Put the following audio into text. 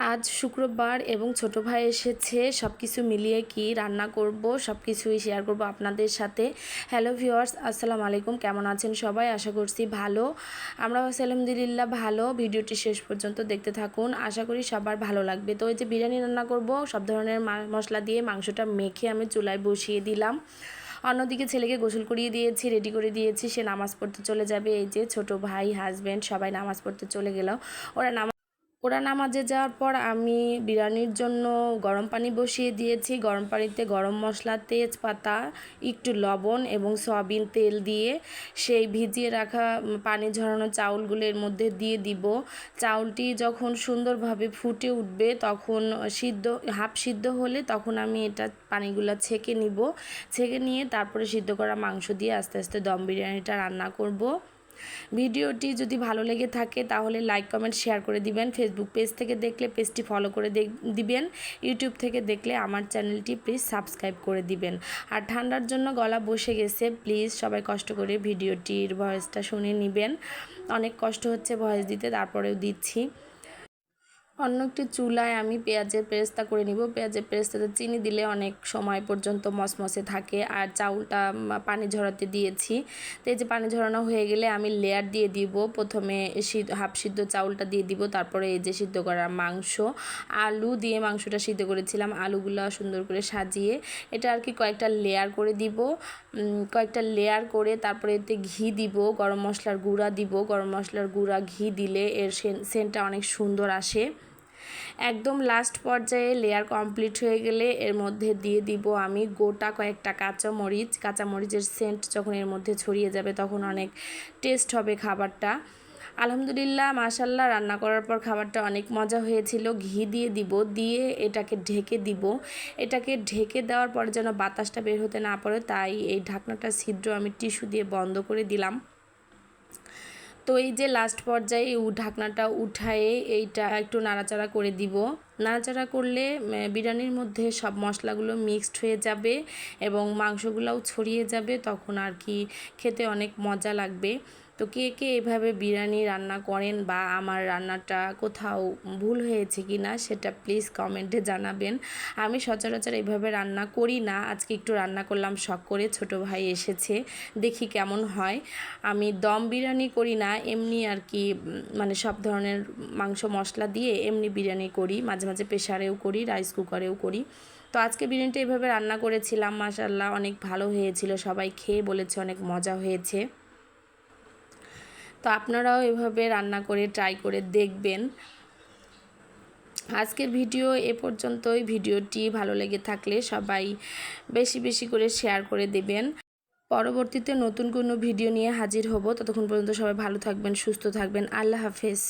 আজ শুক্রবার এবং ছোট ভাই এসেছে সব কিছু মিলিয়ে কি রান্না করব সব কিছুই শেয়ার করব আপনাদের সাথে। হ্যালো ভিউয়ার্স আসসালামু আলাইকুম, কেমন আছেন সবাই? আশা করছি ভালো। আমরা আলহামদুলিল্লাহ, ভালো। ভিডিওটি শেষ পর্যন্ত দেখতে থাকুন। আশা করি সবার ভালো লাগবে। তো এই যে বিরিয়ানি রান্না করব, সব ধরনের মশলা দিয়ে মাংসটা মেখে আমি চুলায় বসিয়ে দিলাম। অন্যদিকে ছেলেকে গোসল করিয়ে দিয়েছি রেডি করে দিয়েছি। সে নামাজ পড়তে চলে যাবে। এই যে ছোট ভাই হাজব্যান্ড সবাই নামাজ পড়তে চলে গেল। ওরা নামাজ ওরা নামাজে যাওয়ার পর আমি বিরিয়ানির জন্য গরম পানি বসিয়ে দিয়েছি। গরম পানিতে গরম মশলা, তেজপাতা, একটু লবণ এবং সয়াবিন তেল দিয়ে সেই ভিজিয়ে রাখা পানি ঝরানো চাউলগুলো এর মধ্যে দিয়ে দিব। চাউলটি যখন সুন্দরভাবে ফুটে উঠবে, তখন সিদ্ধ, হাফ সিদ্ধ হলে তখন আমি এটা পানিগুলো ছেঁকে নিব। ছেঁকে নিয়ে তারপরে সিদ্ধ করা মাংস দিয়ে আস্তে আস্তে দম বিরিয়ানিটা রান্না করব। ভিডিওটি যদি ভালো লেগে থাকে তাহলে লাইক, কমেন্ট, শেয়ার করে দিবেন। ফেসবুক পেজ থেকে দেখলে পেজটি ফলো করে দিবেন। ইউটিউব থেকে দেখলে আমার চ্যানেলটি প্লিজ সাবস্ক্রাইব করে দিবেন। আর ঠান্ডার জন্য গলা বসে গেছে প্লিজ সবাই কষ্ট করে ভিডিওটির ভয়েসটা শুনে নেবেন। অনেক কষ্ট হচ্ছে ভয়েস দিতে, তারপরেও দিচ্ছি। অন্য একটি চুলায় আমি পেঁয়াজের পেরেস্তা করে নিব। পেঁয়াজের পেরেস্তাতে চিনি দিলে অনেক সময় পর্যন্ত মসমসে থাকে। আর চাউলটা পানি ঝরাতে দিয়েছি। তো এই যে পানি ঝরানো হয়ে গেলে আমি লেয়ার দিয়ে দিব। প্রথমে হাফ সিদ্ধ চাউলটা দিয়ে দিব। তারপরে এই যে সিদ্ধ করা মাংস। আলু দিয়ে মাংসটা সিদ্ধ করেছিলাম। আলুগুলো সুন্দর করে সাজিয়ে এটা আর কি কয়েকটা লেয়ার করে দিব। কয়েকটা লেয়ার করে তারপরে এতে ঘি দিব। গরম মশলার গুঁড়া দিব। গরম মশলার গুঁড়া ঘি দিলে এর সেন- সেন্টটা অনেক সুন্দর আসে। একদম লাস্ট পর্যায়ে লেয়ার কমপ্লিট হয়ে গেলে এর মধ্যে দিয়ে দিব আমি গোটা কয়েকটা কাঁচা মরিচ কাঁচা মরিচের সেন্ট যখন এর মধ্যে ছড়িয়ে যাবে তখন অনেক টেস্ট হবে খাবারটা। আলহামদুলিল্লাহ মাশাল্লাহ রান্না করার পর খাবারটা অনেক মজা হয়েছিল। ঘি দিয়ে দিব, দিয়ে এটাকে ঢেকে দিব। এটাকে ঢেকে দেওয়ার পর যেন বাতাসটা বের হতে না পারে, তাই এই ঢাকনাটা ছিদ্র আমি টিস্যু দিয়ে বন্ধ করে দিলাম। তো এই যে লাস্ট পর্যায়ে ঢাকনাটা উঠায়ে এইটা একটু নাড়াচাড়া করে দিব। নাড়াচাড়া করলে বিরিয়ানির মধ্যে সব মশলাগুলো মিক্সড হয়ে যাবে এবং মাংসগুলোও ছড়িয়ে যাবে, তখন আর কি খেতে অনেক মজা লাগবে। তো কে কে এভাবে বিরিয়ানি রান্না করেন বা আমার রান্নাটা কোথাও ভুল হয়েছে কি না সেটা প্লিজ কমেন্টে জানাবেন। আমি সচরাচর এভাবে রান্না করি না। আজকে একটু রান্না করলাম শখ করে, ছোট ভাই এসেছে, দেখি কেমন হয়। আমি দম বিরিয়ানি করি না, এমনি আর কি মানে সব ধরনের মাংস মশলা দিয়ে এমনি বিরিয়ানি করি। মাঝে মাঝে প্রেশারেও করি রাইস কুকারেও করি। তো আজকে বিরিয়ানিটা এভাবে রান্না করেছিলাম মাসাল্লাহ অনেক ভালো হয়েছিল। সবাই খেয়ে বলেছে অনেক মজা হয়েছে। তো আপনারাও এভাবে রান্না করে ট্রাই করে দেখবেন। আজকের ভিডিও এ পর্যন্তই। ভিডিওটি ভালো লেগে থাকলে সবাই বেশি বেশি করে শেয়ার করে দেবেন। পরবর্তীতে নতুন কোনো ভিডিও নিয়ে হাজির হব। ততক্ষণ পর্যন্ত সবাই ভালো থাকবেন, সুস্থ থাকবেন। আল্লাহ হাফেজ।